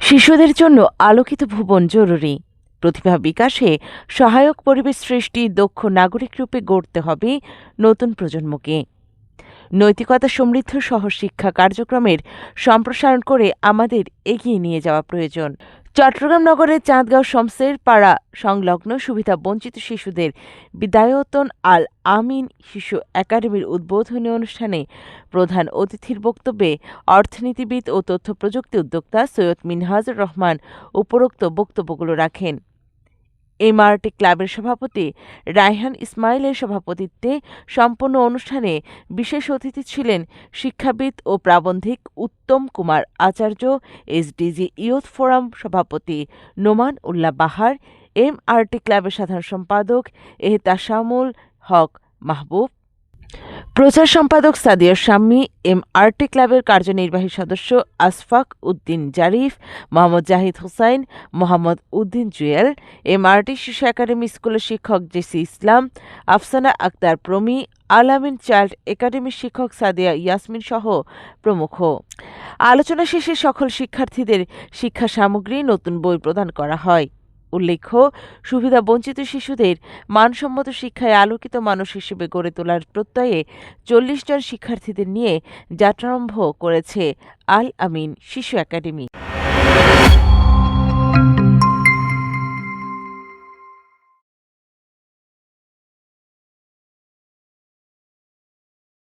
শিশুদের জন্য আলোকিত ভুবন জরুরি। প্রতিভা বিকাশে সহায়ক পরিবেশ সৃষ্টি দক্ষ নাগরিক রূপে গড়তে হবে নতুন প্রজন্মকে। নৈতিকতা সমৃদ্ধ সহ শিক্ষা কার্যক্রমের সম্প্রসারণ করে আমাদের এগিয়ে নিয়ে যাওয়া প্রয়োজন। চট্টগ্রাম নগরের চাঁদগাঁও শমসের পাড়া সংলগ্ন সুবিধা বঞ্চিত শিশুদের বিদায়তন আল আমিন শিশু একাডেমির উদ্বোধনী অনুষ্ঠানে প্রধান অতিথির বক্তব্যে অর্থনীতিবিদ ও তথ্য প্রযুক্তি উদ্যোক্তা সৈয়দ মিনহাজুর রহমান উপরোক্ত বক্তব্যগুলো রাখেন। এমআরটি ক্লাবের সভাপতি রায়হান ইসমাইলের সভাপতিত্বে সম্পন্ন অনুষ্ঠানে বিশেষ অতিথি ছিলেন শিক্ষাবিদ ও প্রাবন্ধিক Uttam Kumar Acharya, SDG youth forum সভাপতি নোমান উল্লাহ বাহার, এমআরটি ক্লাবের সাধারণ সম্পাদক এহতাশামুল হক মাহবুব প্রচার সম্পাদক সাদিয়া শাম্মী এম আরটি ক্লাবের কার্যনির্বাহী সদস্য আসফাক উদ্দিন জারিফ, মোহাম্মদ জাহিদ হুসাইন, মোহাম্মদ উদ্দিন জুয়েল এম আরটি শিশু একাডেমি স্কুলের শিক্ষক জেসি ইসলাম, আফসানা আক্তার প্রমি, আলামিন চাইল্ড একাডেমির শিক্ষক সাদিয়া ইয়াসমিন সহ প্রমুখ। আলোচনা শেষে সকল শিক্ষার্থীদের শিক্ষা সামগ্রী নতুন বই প্রদান করা হয়। উল্লেখ্য, সুবিধা বঞ্চিত শিশুদের মানসম্মত শিক্ষায় আলোকিত মানুষ হিসেবে গড়ে তোলার প্রত্যয়ে চল্লিশ জন শিক্ষার্থীদের নিয়ে যাত্রারম্ভ করেছে আল আমিন শিশু একাডেমি।